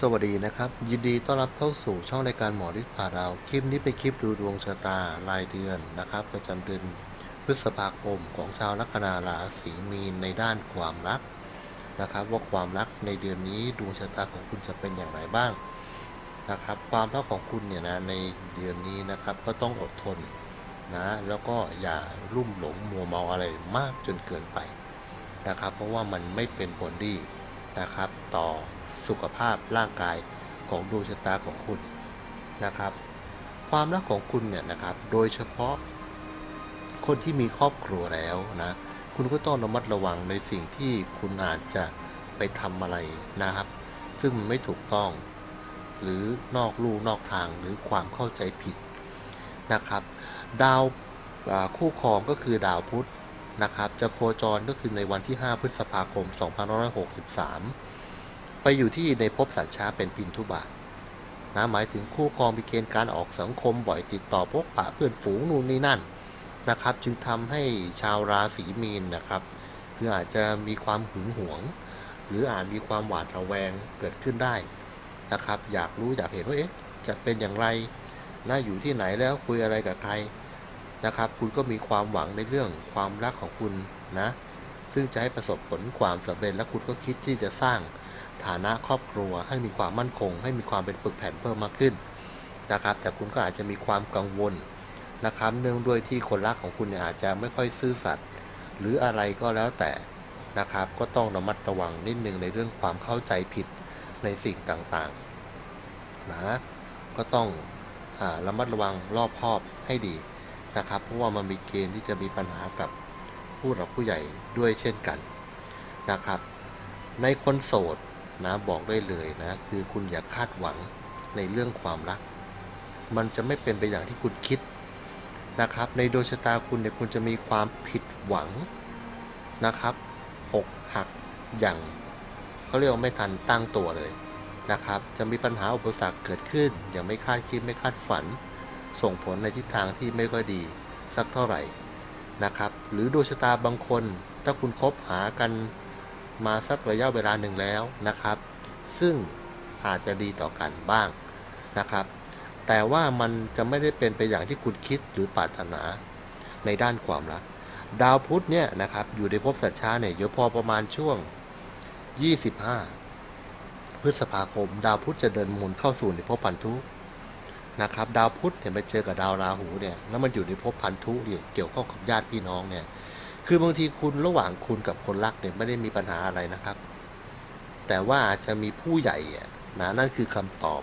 สวัสดีนะครับ ยินดีต้อนรับเข้าสู่ช่องรายการหมอฤทธิ์ผ่าดาว คลิปนี้เป็นคลิปดูดวงชะตารายเดือนนะครับ ประจำเดือนพฤษภาคมของชาวลัคนาราศีมีนในด้านความรักนะครับ ว่าความรักในเดือนนี้ดวงชะตาของคุณจะเป็นอย่างไรบ้างนะครับ ความรักของคุณเนี่ยนะในเดือนนี้นะครับก็ต้องอดทนนะแล้วก็อย่าลุ่มหลงมัวเมาอะไรมากจนเกินไปนะครับ เพราะว่ามันไม่เป็นผลดีนะครับต่อ สุขภาพร่างกายของดวงชะตาของคุณนะครับ ความรักของคุณเนี่ยนะครับโดยเฉพาะคนที่มีครอบครัวแล้วนะคุณก็ต้องระมัดระวังในสิ่งที่คุณอาจจะไปทำอะไรนะครับ ซึ่งไม่ถูกต้อง หรือนอกลู่นอกทางหรือความเข้าใจผิดนะครับ ดาวคู่ครองก็คือดาวพุธนะครับ จะโคจรก็คือในวันที่ 5 พฤษภาคม 2563 ไปอยู่ที่ในภพสัญชาเป็นปินทุบาทนะหมายถึงคู่ครองมีเกณฑ์การออกสังคมบ่อยติดต่อพบปะเพื่อนฝูงนู่นนี่นั่นนะครับ จึงทำให้ชาวราศีมีนนะครับ คืออาจจะมีความหึงหวง หรืออาจมีความหวาดระแวงเกิดขึ้นได้นะครับ อยากรู้อยากเห็นว่าเอ๊ะจะเป็นอย่างไรน่าอยู่ที่ไหนแล้วคุยอะไรกับใครนะครับ คุณก็มีความหวังในเรื่องความรักของคุณนะ ซึ่งจะให้ประสบผลความสำเร็จและคุณก็คิดที่จะสร้าง ฐานะครอบครัว ให้มีความมั่นคง ให้มีความเป็นปึกแผ่นเพิ่มมากขึ้นนะครับ แต่คุณก็อาจจะมีความกังวลนะครับ เนื่องด้วยที่คนรักของคุณเนี่ยอาจจะไม่ค่อยซื่อสัตย์หรืออะไรก็แล้วแต่นะครับ ก็ต้องระมัดระวังนิดนึงในเรื่องความเข้าใจผิดในสิ่งต่างๆนะก็ต้องอระมัดระวังรอบคอบให้ดีนะครับ เพราะว่ามันมีเกณฑ์ที่จะมีปัญหากับผู้หลักผู้ใหญ่ด้วยเช่นกันนะครับ ในคนโสด นะบอกได้เลยนะ คือคุณอย่าคาดหวังในเรื่องความรัก มันจะไม่เป็นไปอย่างที่คุณคิดนะครับ ในดวงชะตาคุณเนี่ยคุณจะมีความผิดหวังนะครับอกหักอย่างเขาเรียกว่าไม่ทันตั้งตัวเลยนะครับ จะมีปัญหาอุปสรรคเกิดขึ้น อย่างไม่คาดคิดไม่คาดฝัน ส่งผลในทิศทางที่ไม่ค่อยดีสักเท่าไหร่นะครับ หรือดวงชะตาบางคน ถ้าคุณคบหากัน มาสักระยะเวลาหนึ่งแล้วนะครับ ซึ่งอาจจะดีต่อกันบ้างนะครับ แต่ว่ามันจะไม่ได้เป็นไปอย่างที่คุณคิดหรือปรารถนาในด้านความรัก ดาวพุธเนี่ยนะครับอยู่ในภพสัตว์ช้าเนี่ยอยู่พอประมาณช่วง 25 พฤษภาคม ดาวพุธจะเดินหมุนเข้าสู่ในภพพันธุนะครับดาวพุธเนี่ยไปเจอกับดาวราหูเนี่ยแล้วมันอยู่ในภพพันธุเกี่ยวข้องกับญาติพี่น้องเนี่ย คือบางทีคุณระหว่างคุณกับคนรักเนี่ยไม่ได้มีปัญหาอะไรนะครับ แต่ว่าอาจจะมีผู้ใหญ่นะนั่นคือคำตอบ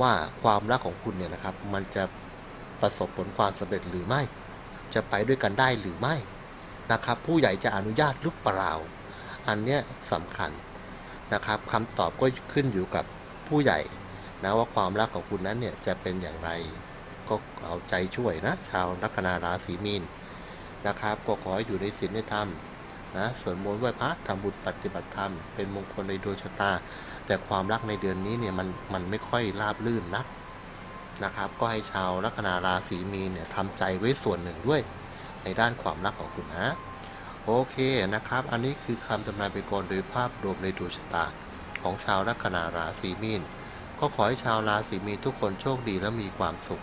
ว่าความรักของคุณเนี่ยนะครับ มันจะประสบผลความสำเร็จหรือไม่ จะไปด้วยกันได้หรือไม่นะครับ ผู้ใหญ่จะอนุญาตหรือเปล่า อันเนี้ยสำคัญนะครับคำตอบก็ขึ้นอยู่กับผู้ใหญ่นะว่าความรักของคุณนั้นเนี่ยจะเป็นอย่างไร ก็เอาใจช่วยนะ ชาวลัคนาราศีมีน นะครับก็ขอให้อยู่ในศีลในธรรมนะสวดมนต์ไหว้พระทำบุญปฏิบัติธรรม เป็นมงคลในดวงชะตา แต่ความรักในเดือนนี้เนี่ยมันมันไม่ค่อยราบรื่นนักนะครับ ก็ให้ชาวลัคนาราศีมีนเนี่ยทำใจไว้ส่วนหนึ่งด้วย ในด้านความรักของคุณนะโอเคนะครับ อันนี้คือคำทำนายไปก่อนโดยภาพรวมในดวงชะตา ของชาวลัคนาราศีมีนก็ขอให้ชาวราศีมีนทุกคนโชคดีและมีความสุข